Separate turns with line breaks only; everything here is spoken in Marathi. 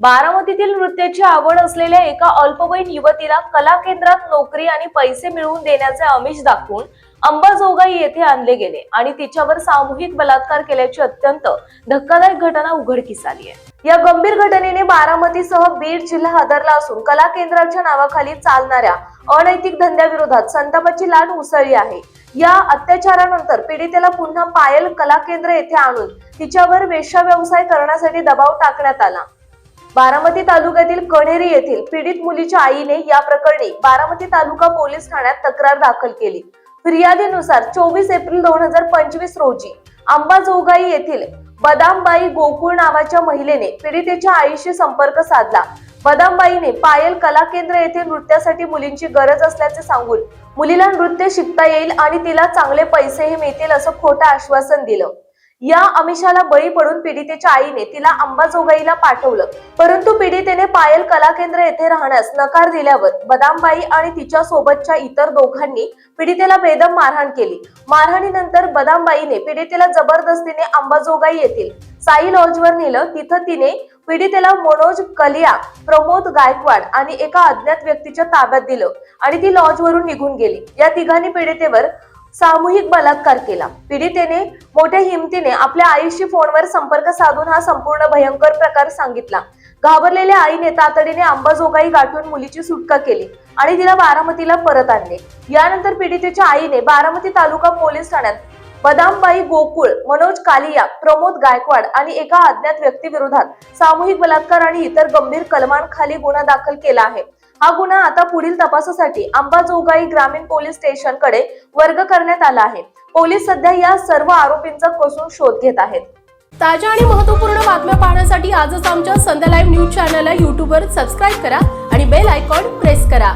बारामतीतील नृत्याची आवड असलेल्या एका अल्पवयीन युवतीला कला केंद्रात नोकरी आणि पैसे मिळवून देण्याचे आमिष दाखवून अंबाजोगाई येथे आणले गेले आणि तिच्यावर सामूहिक बलात्कार केल्याची अत्यंत धक्कादायक घटना उघडकीस आली आहे. या गंभीर घटनेने बारामतीसह बीड जिल्हा हादरला असून कला केंद्राच्या नावाखाली चालणाऱ्या अनैतिक धंद्याविरोधात संतापाची लाट उसळली आहे. या अत्याचारानंतर पीडितेला पुन्हा पायल कला केंद्र येथे आणून तिच्यावर वेश्या व्यवसाय करण्यासाठी दबाव टाकण्यात आला. बारामती तालुक्यातील कण्हेरी येथील पीडित मुलीच्या आईने या प्रकरणी बारामती तालुका पोलीस ठाण्यात तक्रार दाखल केली. फिर्यादीनुसार चोवीस एप्रिल दोन हजार पंचवीस रोजी अंबाजोगाई येथील बदामबाई गोकुळ नावाच्या महिलेने पीडितेच्या आईशी संपर्क साधला. बदामबाईने पायल कला केंद्र येथे नृत्यासाठी मुलींची गरज असल्याचे सांगून मुलीला नृत्य शिकता येईल आणि तिला चांगले पैसेही मिळतील असं खोटं आश्वासन दिलं. या आमिषाला बळी पडून पीडितेच्या आईने तिला अंबाजोगाईला पाठवलं. परंतु पीडितेने पायल कला केंद्र येथे राहण्यास नकार दिल्यावर बदामबाई आणि तिच्या सोबतच्या इतर दोघांनी पीडितेला बेदम मारहाण केली. मारहाणीनंतर बदामबाईने पीडितेला जबरदस्तीने अंबाजोगाई येथील साई लॉजवर नेलं. तिथं तिने पीडितेला मनोज कलिया प्रमोद गायकवाड आणि एका अज्ञात व्यक्तीच्या ताब्यात दिलं आणि ती लॉजवरून निघून गेली. या तिघांनी पीडितेवर सामूहिक बलात्कार केला. पीडितेने मोठ्या हिमतीने आपल्या आईशी फोनवर संपर्क साधून हा संपूर्ण भयंकर प्रकार सांगितला. घाबरलेल्या आईने तातडीने अंबाजोगाई गाठून मुलीची सुटका केली आणि तिला बारामतीला परत आणले. यानंतर पीडितेच्या आईने बारामती तालुका पोलीस ठाण्यात बदामबाई गोकुळ मनोज कालिया प्रमोद गायकवाड आणि एका अज्ञात व्यक्तीविरोधात सामूहिक बलात्कार आणि इतर गंभीर कलमांखाली गुन्हा दाखल केला आहे. हा गुन्हा आता पुढील तपासासाठी अंबाजोगाई ग्रामीण पोलीस स्टेशनकडे वर्ग करण्यात आला आहे. पोलीस सध्या या सर्व आरोपींचा कसून शोध घेत आहेत.
ताज्या आणि महत्त्वपूर्ण बातम्या पाहण्यासाठी आजच आमच्या संध्या लाईव्ह न्यूज चॅनलला युट्यूबवर सबस्क्राईब करा आणि बेल आयकॉन प्रेस करा.